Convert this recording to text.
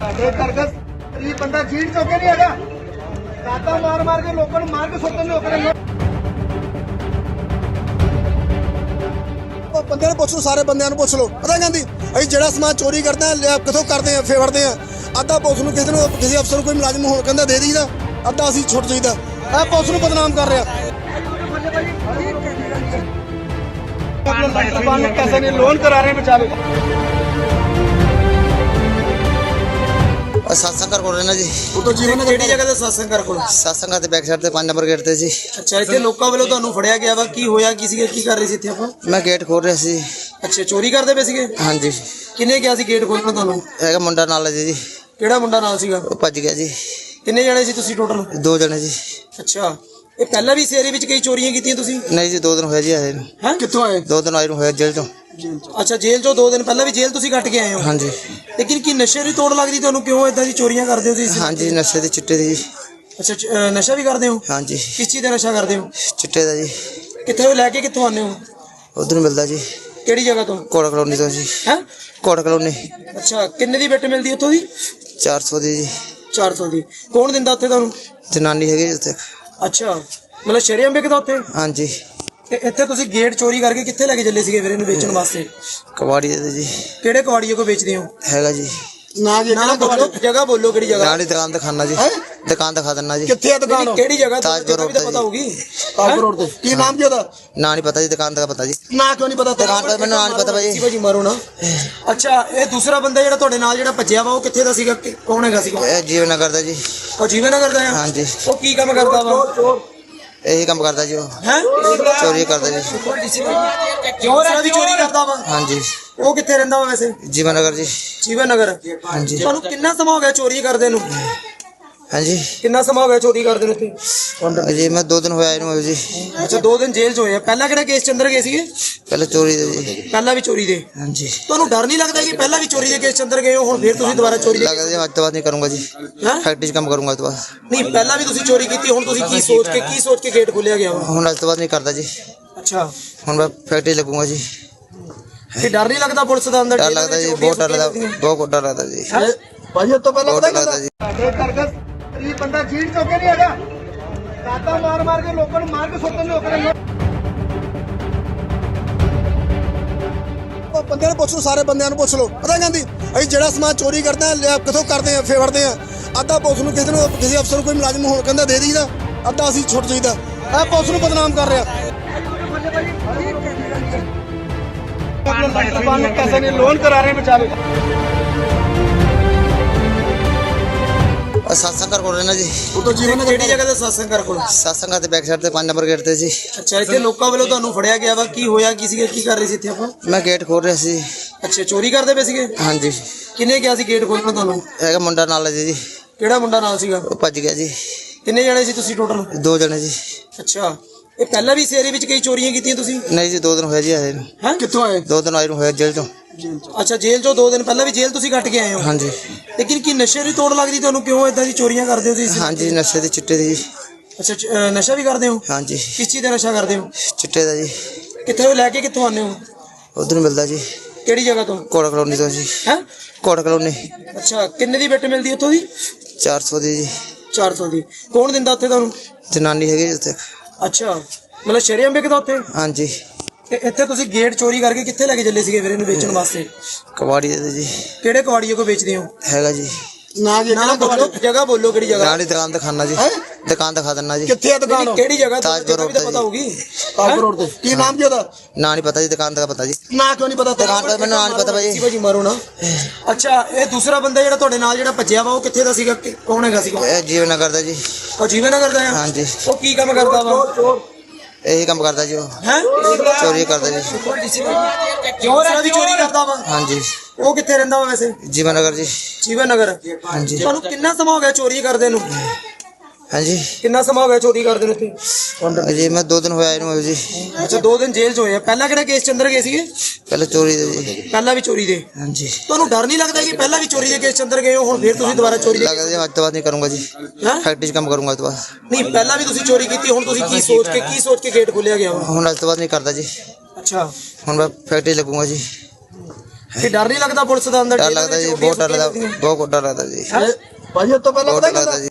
ਸਾਡੇ ਕਰਗਸ ਇਹ ਬੰਦਾ ਜੀੜ ਚੁੱਕੇ ਨਹੀਂ ਹੈਗਾ ਦਾਤਾ ਮਾਰ ਮਾਰ ਕੇ ਲੋਕਾਂ ਨੂੰ ਮਾਰ ਕੇ ਸੁੱਟਣ ਲੋਕ ਨੇ ਉਹ ਬੰਦੇ ਨੂੰ ਪੁੱਛ ਲਓ ਸਾਰੇ ਬੰਦਿਆਂ ਨੂੰ ਪੁੱਛ ਲਓ ਪਤਾ ਕਹਿੰਦੀ ਅਸੀਂ ਜਿਹੜਾ ਸਮਾਨ ਚੋਰੀ ਕਰਦੇ ਆ ਲਿਆ ਕਿੱਥੋਂ ਕਰਦੇ ਆ ਫੇਵਰਦੇ ਆ ਅੱਧਾ ਪੁਲਿਸ ਨੂੰ ਕਿਸੇ ਨੂੰ ਕਿਸੇ ਅਫਸਰ ਨੂੰ ਕੋਈ ਮੁਲਾਜ਼ਮ ਹੋਣ ਕਹਿੰਦਾ ਦੇ ਦਈਦਾ ਅੱਧਾ ਅਸੀਂ ਛੁੱਟ ਜਾਈਦਾ ਇਹ ਪੁਲਿਸ ਨੂੰ ਬਦਨਾਮ ਕਰ ਰਿਹਾ दुकान में पैसे नहीं लोन करा रहे हैं बेचारे ਕਰ ਕੋਲ ਰਹਿਣਾ ਜੀ। ਉਹ ਤਾਂ ਜੀਵਨ ਕਿਹੜੀ ਜਗ੍ਹਾ ਤੇ ਕਰ ਕੋਲ? satsang ਦੇ ਬੈਕ ਸਾਈਡ ਤੇ 5 ਨੰਬਰ ਗੇਟ ਤੇ ਜੀ। ਅੱਛਾ ਇੱਥੇ ਲੋਕਾਂ ਵੱਲੋਂ ਤੁਹਾਨੂੰ ਫੜਿਆ ਗਿਆ ਵਾ। ਕੀ ਹੋਇਆ ਕੀ ਸੀਗਾ ਕੀ ਕਰ ਰਹੇ ਸੀ ਇੱਥੇ ਆਪਾਂ? ਮੈਂ ਗੇਟ ਖੋਲ ਰਿਹਾ ਸੀ। ਅੱਛਾ ਚੋਰੀ ਕਰਦੇ ਪਏ ਸੀਗੇ? ਹਾਂਜੀ। ਕਿੰਨੇ ਗਿਆ ਸੀ ਗੇਟ ਖੋਲਣ ਤੁਹਾਨੂੰ? ਹੈਗਾ ਮੁੰਡਾ ਨਾਲ ਹੈ ਜੀ ਕਿਹੜਾ ਮੁੰਡਾ ਨਾਲ ਸੀਗਾ? ਉਹ ਭੱਜ ਗਿਆ ਜੀ। ਕਿੰਨੇ ਜਣੇ ਸੀ ਤੁਸੀਂ ਟੋਟਲ ਦੋ ਜਣੇ ਜੀ। ਅੱਛਾ ਇਹ ਪਹਿਲਾਂ ਵੀ ਇਸ ਏਰੀਏ ਵਿੱਚ ਕਈ ਚੋਰੀਆਂ ਕੀਤੀਆਂ ਤੁਸੀਂ? ਨਹੀਂ ਜੀ ਦੋ ਦਿਨ ਹੋਇਆ ਜੀ ਆਏ ਨੂੰ। ਹੈ? ਕਿੱਥੋਂ ਆਏ? ਦੋ ਦਿਨ ਆਏ ਨੂੰ ਹੋਇਆ ਜੇਲ੍ਹ ਤੋਂ ਅੱਛਾ ਜੇਲ੍ਹ ਚੋਂ ਦੋ ਦਿਨ ਪਹਿਲਾਂ ਵੀ ਜੇਲ੍ਹ ਤੁਸੀਂ ਕੱਟ ਕੇ ਆਏ ਹੋ? ਹਾਂਜੀ। ਲੇਕਿਨ ਕੀ ਨਸ਼ੇ ਦੀ ਤੋੜ ਲੱਗਦੀ ਤੁਹਾਨੂੰ? ਕਿਉਂ ਇਦਾਂ ਦੀ ਚੋਰੀਆਂ ਕਰਦੇ ਹੋ ਤੁਸੀਂ? ਹਾਂਜੀ ਨਸ਼ੇ ਦੇ ਚਿੱਟੇ ਦੇ। ਜੀ ਅੱਛਾ ਚ- ਅਹ ਨਸ਼ਾ ਵੀ ਕਰਦੇ ਹੋ? ਹਾਂਜੀ। ਕਿਸ ਚੀਜ਼ ਦਾ ਨਸ਼ਾ ਕਰਦੇ ਹੋ? ਚਿੱਟੇ ਦਾ ਜੀ। ਕਿੱਥੇ ਲੈ ਕੇ ਕਿੱਥੋਂ ਆਉਂਦੇ ਹੋ? ਉਧਰ ਮਿਲਦਾ ਜੀ। ਕਿਹੜੀ ਜਗ੍ਹਾ ਤੋਂ? ਕੋਟ ਕਲੋਨੀ ਤੋਂ ਜੀ। ਹੈ? ਕੋਟ ਕਲੋਨੀ। ਅੱਛਾ ਕਿੰਨੇ ਦੀ ਬਿੱਟ ਮਿਲਦੀ ਉੱਥੋਂ ਦੀ? 400 ਦੀ ਜੀ। 400 ਦੀ। ਕੌਣ ਦਿੰਦਾ ਉੱਥੇ ਤੁਹਾਨੂੰ? ਜਨਾਨੀ ਹੈਗੀ ਜੀ ਉੱਥੇ। ਅੱਛਾ ਮਤਲਬ ਸ਼ਰੀਅਮ ਵਿਕਦਾ ਉੱਥੇ? ਹਾਂਜੀ। ਤੇ ਇੱਥੇ ਤੁਸੀਂ ਗੇਟ ਚੋਰੀ ਕਰਕੇ ਕਿੱਥੇ ਲੈ ਕੇ ਚੱਲੇ ਸੀਗੇ ਫਿਰ ਇਹਨੂੰ ਵੇਚਣ ਵਾਸਤੇ? ਕਬਾੜੀ ਦੇ ਜੀ। ਕਿਹੜੇ ਕਵਾੜੀਏ ਕੋ ਵੇਚਦੇ ਹੋ? ਹੈਗਾ ਜੀ। ਨਾ ਨਾ ਬੋਲੋ। ਜਗ੍ਹਾ ਬੋਲੋ ਕਿਹੜੀ ਜਗ੍ਹਾ? ਨਾਲ ਹੀ ਦੁਕਾਨ ਦਿਖਾਣਾ ਜੀ। ਦੁਕਾਨ ਦਿਖਾ ਦਿੰਨਾ ਜੀ। ਕਿੱਥੇ ਆ ਦੁਕਾਨ? ਕਿਹੜੀ ਜਗ੍ਹਾ? ਤਾਜਪੁਰ ਰੋਡ ਤੇ ਪਤਾ ਜੀ। ਹੋਊਗੀ? ਕਾਲਪੁਰ ਰੋਡ ਤੇ। ਕੀ ਨਾਮ ਜੀ ਉਹਦਾ? ਨਾ ਨਹੀਂ ਪਤਾ ਜੀ ਦੁਕਾਨ ਦਾ ਪਤਾ ਜੀ। ਨਾ ਕਿਉਂ ਨਹੀਂ ਪਤਾ? ਦੁਕਾਨ ਦਾ ਮੈਨੂੰ ਨਾਂ ਨਹੀਂ ਪਤਾ ਭਾਈ ਭਾਜੀ ਮਾਰੋ ਨਾ। ਅੱਛਾ ਇਹ ਦੂਸਰਾ ਬੰਦਾ ਜਿਹੜਾ ਤੁਹਾਡੇ ਨਾਲ ਜਿਹੜਾ ਭੱਜਿਆ ਵਾ ਉਹ ਕਿੱਥੇ ਦਾ ਸੀਗਾ? ਕੌਣ ਹੈਗਾ ਸੀਗਾ? ਇਹ ਜੀਵਨ ਨਗਰ ਦਾ ਜੀ। ਉਹ ਜੀਵਨ ਨਗਰ ਦਾ ਆ? ਹਾਂਜੀ। ਉਹ ਕੀ ਕੰਮ ਕਰਦਾ ਵਾ? ਇਹੀ ਕੰਮ ਕਰਦਾ ਜੀ ਉਹ। ਹੈ? ਚੋਰੀ ਕਰਦਾ ਜੀ। ਕਿਉਂ ਦੀ ਚੋਰੀ ਕਰਦਾ ਵਾ? ਹਾਂਜੀ। ਉਹ ਕਿੱਥੇ ਰਹਿੰਦਾ ਵਾ ਵੈਸੇ? ਜੀਵਨ ਨਗਰ ਜੀ। ਜੀਵਨ ਨਗਰ। ਹਾਂਜੀ। ਤੁਹਾਨੂੰ ਕਿੰਨਾ ਸਮਾਂ ਹੋ ਗਿਆ ਚੋਰੀ ਕਰਦੇ ਨੂੰ? ਹਾਂਜੀ। ਕਿੰਨਾ ਸਮਾਂ ਹੋ ਗਿਆ ਚੋਰੀ ਕਰਦੇ ਨੂੰ ਉੱਥੇ ਜੀ ਮੈਂ ਦੋ ਦਿਨ ਹੋਇਆ ਇਹਨੂੰ ਜੀ। ਅੱਛਾ ਦੋ ਦਿਨ ਜੇਲ੍ਹ 'ਚ ਹੋਏ ਆ। ਪਹਿਲਾਂ ਕਿਹੜਾ ਕੇਸ 'ਚ ਅੰਦਰ ਗਏ ਸੀਗੇ? ਪਹਿਲਾਂ ਚੋਰੀ ਦੇ ਜੀ। ਪਹਿਲਾਂ ਵੀ ਚੋਰੀ ਦੇ। ਹਾਂਜੀ। ਤੁਹਾਨੂੰ ਡਰ ਨਹੀਂ ਲੱਗਦਾ ਕਿ ਪਹਿਲਾਂ ਵੀ ਚੋਰੀ ਦੇ ਕੇਸ 'ਚ ਅੰਦਰ ਗਏ ਹੋ? ਹੁਣ ਫਿਰ ਤੁਸੀਂ ਦੁਬਾਰਾ ਚੋਰੀ ਦੇ ਲੱਗਦਾ ਜੀ ਅੱਜ ਤੋਂ ਬਾਅਦ ਨਹੀਂ ਕਰੂੰਗਾ ਜੀ। ਹੈਂ? ਫੈਕਟਰੀ 'ਚ ਕੰਮ ਕਰੂੰਗਾ ਅੱਜ ਤੋਂ ਬਾਅਦ। ਨਹੀਂ ਪਹਿਲਾਂ ਵੀ ਤੁਸੀਂ ਚੋਰੀ ਕੀਤੀ ਹੁਣ ਤੁਸੀਂ ਕੀ ਸੋਚ ਕੇ ਕੀ ਸੋਚ ਕੇ ਗੇਟ ਖੋਲਿਆ ਗਿਆ ਵਾ ਹੁਣ ਅੱਜ ਤੋਂ ਬਾਅਦ ਨਹੀਂ ਕਰਦਾ ਜੀ। ਅੱਛਾ। ਹੁਣ ਮੈਂ ਫੈਕਟਰੀ ਲੱਗੂੰਗਾ ਜੀ। ਕਿ ਡਰ ਨਹੀਂ ਲੱਗਦਾ ਪੁਲਿਸ ਦਾ ਅੰਦਰ? ਡਰ ਲੱਗਦਾ ਜੀ ਬਹੁਤ ਡਰ ਲੱਗਦਾ ਬਹੁਤ ਡਰ ਲੱਗਦਾ ਜੀ। ਭਾਜੀ ਉਸ ਤੋਂ ਪਹਿਲਾਂ ਬਹੁਤ ਪਤਾ ਡਰ ਲੱਗਦਾ ਜੀ। ਸਾਡੇ ਕਰਗਸ ਇਹ ਬੰਦਾ ਜੀੜ ਚੁੱਕੇ ਨਹੀਂ ਹੈਗਾ ਦਾਤਾ ਮਾਰ ਮਾਰ ਕੇ ਲੋਕਾਂ ਨੂੰ ਮਾਰ ਕੇ ਸੁੱਟਣ ਲੋਕ ਨੇ ਉਹ ਬੰਦੇ ਨੂੰ ਪੁੱਛ ਲਓ ਸਾਰੇ ਬੰਦਿਆਂ ਨੂੰ ਪੁੱਛ ਲਓ ਪਤਾ ਕਹਿੰਦੀ ਅਸੀਂ ਜਿਹੜਾ ਸਮਾਨ ਚੋਰੀ ਕਰਦੇ ਆ ਲਿਆ ਕਿੱਥੋਂ ਕਰਦੇ ਆ ਫੇਵਰਦੇ ਆ ਅੱਧਾ ਪੁਲਿਸ ਨੂੰ ਕਿਸੇ ਨੂੰ ਕਿਸੇ ਅਫਸਰ ਨੂੰ ਕੋਈ ਮੁਲਾਜ਼ਮ ਹੋਣ ਕਹਿੰਦਾ ਦੇ ਦਈਦਾ ਅੱਧਾ ਅਸੀਂ ਛੁੱਟ ਜਾਈਦਾ ਇਹ ਪੁਲਿਸ ਨੂੰ ਬਦਨਾਮ ਕਰ ਰਿਹਾ दुकान में पैसे नहीं लोन करा रहे हैं बेचारे Satsang ਕਰ ਕੋਲ ਰਹਿਣਾ ਜੀ। ਉਹ ਤਾਂ ਜੀਵਨ ਕਿਹੜੀ ਜਗ੍ਹਾ ਤੇ ਸਾਸਨ ਕਰ ਕੋਲ? satsang ਦੇ ਬੈਕ ਸਾਈਡ ਤੇ 5 ਨੰਬਰ ਗੇਟ ਤੇ ਜੀ। ਅੱਛਾ ਇੱਥੇ ਲੋਕਾਂ ਵੱਲੋਂ ਤੁਹਾਨੂੰ ਫੜਿਆ ਗਿਆ ਵਾ। ਕੀ ਹੋਇਆ ਕੀ ਸੀਗਾ ਕੀ ਕਰ ਰਹੇ ਸੀ ਇੱਥੇ ਆਪਾਂ? ਮੈਂ ਗੇਟ ਖੋਲ ਰਿਹਾ ਸੀ ਅੱਛਾ ਚੋਰੀ ਕਰਦੇ ਪਏ ਸੀਗੇ? ਹਾਂਜੀ। ਕਿੰਨੇ ਗਿਆ ਸੀ ਗੇਟ ਖੋਲਣ ਤੁਹਾਨੂੰ? ਹੈਗਾ ਮੁੰਡਾ ਨਾਲ ਹੈ ਜੀ ਕਿਹੜਾ ਮੁੰਡਾ ਨਾਲ ਸੀਗਾ? ਉਹ ਭੱਜ ਗਿਆ ਜੀ। ਕਿੰਨੇ ਜਣੇ ਸੀ ਤੁਸੀਂ ਟੋਟਲ ਦੋ ਜਣੇ ਜੀ। ਅੱਛਾ। ਇਹ ਪਹਿਲਾਂ ਵੀ ਇਸ ਏਰੀਏ ਵਿੱਚ ਕਈ ਚੋਰੀਆਂ ਕੀਤੀਆਂ ਤੁਸੀਂ? ਨਹੀਂ ਜੀ ਦੋ ਦਿਨ ਹੋਇਆ ਜੀ ਆਏ ਨੂੰ। ਹੈ? ਕਿੱਥੋਂ ਆਏ? ਦੋ ਦਿਨ ਆਏ ਨੂੰ ਹੋਇਆ ਜੇਲ੍ਹ ਤੋਂ ਅੱਛਾ ਜੇਲ੍ਹ ਚੋਂ ਦੋ ਦਿਨ ਪਹਿਲਾਂ ਵੀ ਜੇਲ੍ਹ ਤੁਸੀਂ ਕੱਟ ਕੇ ਆਏ ਹੋ? ਹਾਂਜੀ। ਲੇਕਿਨ ਕੀ ਨਸ਼ੇ ਦੀ ਤੋੜ ਲੱਗਦੀ ਤੁਹਾਨੂੰ? ਕਿਉਂ ਇਦਾਂ ਦੀ ਚੋਰੀਆਂ ਕਰਦੇ ਹੋ ਤੁਸੀਂ? ਹਾਂਜੀ ਨਸ਼ੇ ਦੇ ਚਿੱਟੇ ਦੇ ਜੀ। ਅੱਛਾ ਚ- ਅਹ ਨਸ਼ਾ ਵੀ ਕਰਦੇ ਹੋ? ਹਾਂਜੀ। ਕਿਸ ਚੀਜ਼ ਦਾ ਨਸ਼ਾ ਕਰਦੇ ਹੋ? ਚਿੱਟੇ ਦਾ ਜੀ। ਕਿੱਥੇ ਲੈ ਕੇ ਕਿੱਥੋਂ ਆਉਂਦੇ ਹੋ? ਉਧਰ ਮਿਲਦਾ ਜੀ। ਕਿਹੜੀ ਜਗ੍ਹਾ ਤੋਂ? ਕੋਟ ਕਲੋਨੀ ਤੋਂ ਜੀ। ਹੈ? ਕੋਟ ਕਲੋਨੀ। ਅੱਛਾ ਕਿੰਨੇ ਦੀ ਬਿੱਟ ਮਿਲਦੀ ਉੱਥੋਂ ਦੀ? 400 ਦੀ ਜੀ। 400 ਦੀ। ਕੌਣ ਦਿੰਦਾ ਉੱਥੇ ਤੁਹਾਨੂੰ? ਜਨਾਨੀ ਹੈਗੀ ਜੀ ਉੱਥੇ। ਅੱਛਾ ਮਤਲਬ ਸ਼ਰੀਅਮ ਵਿਕਦਾ ਉੱਥੇ? ਹਾਂਜੀ। ਤੇ ਇੱਥੇ ਤੁਸੀਂ ਗੇਟ ਚੋਰੀ ਕਰਕੇ ਕਿੱਥੇ ਲੈ ਕੇ ਚੱਲੇ ਸੀਗੇ ਫਿਰ ਇਹਨੂੰ ਵੇਚਣ ਵਾਸਤੇ? ਕਬਾੜੀ ਦੇ ਜੀ। ਕਿਹੜੇ ਕਵਾੜੀਏ ਕੋ ਵੇਚਦੇ ਹੋ? ਹੈਗਾ ਜੀ। ਨਾ ਜੀ ਨਾ ਬੋਲੋ ਜਗ੍ਹਾ ਬੋਲੋ ਕਿਹੜੀ ਜਗ੍ਹਾ? ਨਾਲ ਹੀ ਦੁਕਾਨ ਦਿਖਾਣਾ ਜੀ। ਦੁਕਾਨ ਦਿਖਾ ਦਿੰਨਾ ਜੀ। ਕਿੱਥੇ ਆ ਦੁਕਾਨ? ਨਹੀਂ, ਕਿਹੜੀ ਜਗ੍ਹਾ ਤੋਂ ਤਾਜਪੁਰ ਜਗ੍ਹਾ ਵੀ ਤਾਂ ਰੋਡ ਤੇ ਪਤਾ ਹੋਊਗੀ। ਕਾਲਪੁਰ ਰੋਡ ਤੇ ਕੀ ਨਾਮ ਜੀ ਉਹਦਾ? ਨਾ ਨਹੀਂ ਪਤਾ ਜੀ ਦੁਕਾਨ ਦਾ ਪਤਾ ਜੀ। ਨਾ ਕਿਉਂ ਨਹੀਂ ਪਤਾ? ਦੁਕਾਨ ਦਾ ਮੈਨੂੰ ਨਾਂ ਨਹੀਂ ਪਤਾ ਭਾਈ ਭਾਜੀ ਮਾਰੋ ਨਾ। ਅੱਛਾ ਇਹ ਦੂਸਰਾ ਬੰਦਾ ਜਿਹੜਾ ਤੁਹਾਡੇ ਨਾਲ ਜਿਹੜਾ ਭੱਜਿਆ ਵਾ ਉਹ ਕਿੱਥੇ ਦਾ ਸੀਗਾ? ਕਿ- ਕੌਣ ਹੈਗਾ ਸੀਗਾ? ਇਹ ਜੀਵਨ ਨਗਰ ਦਾ ਜੀ। ਉਹ ਜੀਵਨ ਨਗਰ ਦਾ ਆ? ਹਾਂਜੀ। ਉਹ ਕੀ ਕੰਮ ਕਰਦਾ ਵਾ? ਇਹੀ ਕੰਮ ਕਰਦਾ ਜੀ ਉਹ। ਹੈ? ਚੋਰੀ ਕਰਦਾ ਜੀ। ਕਿਉਂ ਦੀ ਚੋਰੀ ਕਰਦਾ ਵਾ? ਹਾਂਜੀ। ਉਹ ਕਿੱਥੇ ਰਹਿੰਦਾ ਵਾ ਵੈਸੇ? ਜੀਵਨ ਨਗਰ ਜੀ। ਜੀਵਨ ਨਗਰ ਹਾਂਜੀ। ਤੁਹਾਨੂੰ ਕਿੰਨਾ ਸਮਾਂ ਹੋ ਗਿਆ ਚੋਰੀ ਕਰਦੇ ਨੂੰ? ਹਾਂਜੀ। ਕਿੰਨਾ ਸਮਾਂ ਹੋ ਗਿਆ ਚੋਰੀ ਕਰਦੇ ਨੂੰ ਉੱਥੇ ਜੀ ਮੈਂ ਦੋ ਦਿਨ ਹੋਇਆ ਇਹਨੂੰ ਜੀ ਅੱਛਾ ਦੋ ਦਿਨ ਜੇਲ੍ਹ 'ਚ ਹੋਏ ਆ। ਪਹਿਲਾਂ ਕਿਹੜਾ ਕੇਸ 'ਚ ਅੰਦਰ ਗਏ ਸੀਗੇ? ਪਹਿਲਾਂ ਚੋਰੀ ਦੇ ਜੀ। ਪਹਿਲਾਂ ਵੀ ਚੋਰੀ ਦੇ। ਹਾਂਜੀ। ਤੁਹਾਨੂੰ ਡਰ ਨਹੀਂ ਲੱਗਦਾ ਕਿ ਪਹਿਲਾਂ ਵੀ ਚੋਰੀ ਦੇ ਕੇਸ 'ਚ ਅੰਦਰ ਗਏ ਹੋ? ਹੁਣ ਫਿਰ ਤੁਸੀਂ ਦੁਬਾਰਾ ਚੋਰੀ ਦੇ ਲੱਗਦਾ ਜੀ ਅੱਜ ਤੋਂ ਬਾਅਦ ਨਹੀਂ ਕਰੂੰਗਾ ਜੀ। ਹੈਂ? ਫੈਕਟਰੀ 'ਚ ਕੰਮ ਕਰੂੰਗਾ ਅੱਜ ਤੋਂ ਬਾਅਦ। ਨਹੀਂ ਪਹਿਲਾਂ ਵੀ ਤੁਸੀਂ ਚੋਰੀ ਕੀਤੀ ਹੁਣ ਤੁਸੀਂ ਕੀ ਸੋਚ ਕੇ ਕੀ ਸੋਚ ਕੇ ਗੇਟ ਖੋਲਿਆ ਗਿਆ ਵਾ ਹੁਣ ਅੱਜ ਤੋਂ ਬਾਅਦ ਨਹੀਂ ਕਰਦਾ ਜੀ। ਅੱਛਾ। ਹੁਣ ਮੈਂ ਫੈਕਟਰੀ ਲੱਗੂੰਗਾ ਜੀ। ਕਿ ਡਰ ਨਹੀਂ ਲੱਗਦਾ ਪੁਲਿਸ ਦਾ ਅੰਦਰ ਡਰ ਲੱਗਦਾ ਜੀ ਬਹੁਤ ਡਰ ਲੱਗਦਾ ਬਹੁਤ ਡਰ ਲੱਗਦਾ ਜੀ। ਭਾਜੀ ਉਸ ਤੋਂ ਪਹਿਲਾਂ ਪਤਾ ਕੀ ਹੁੰਦਾ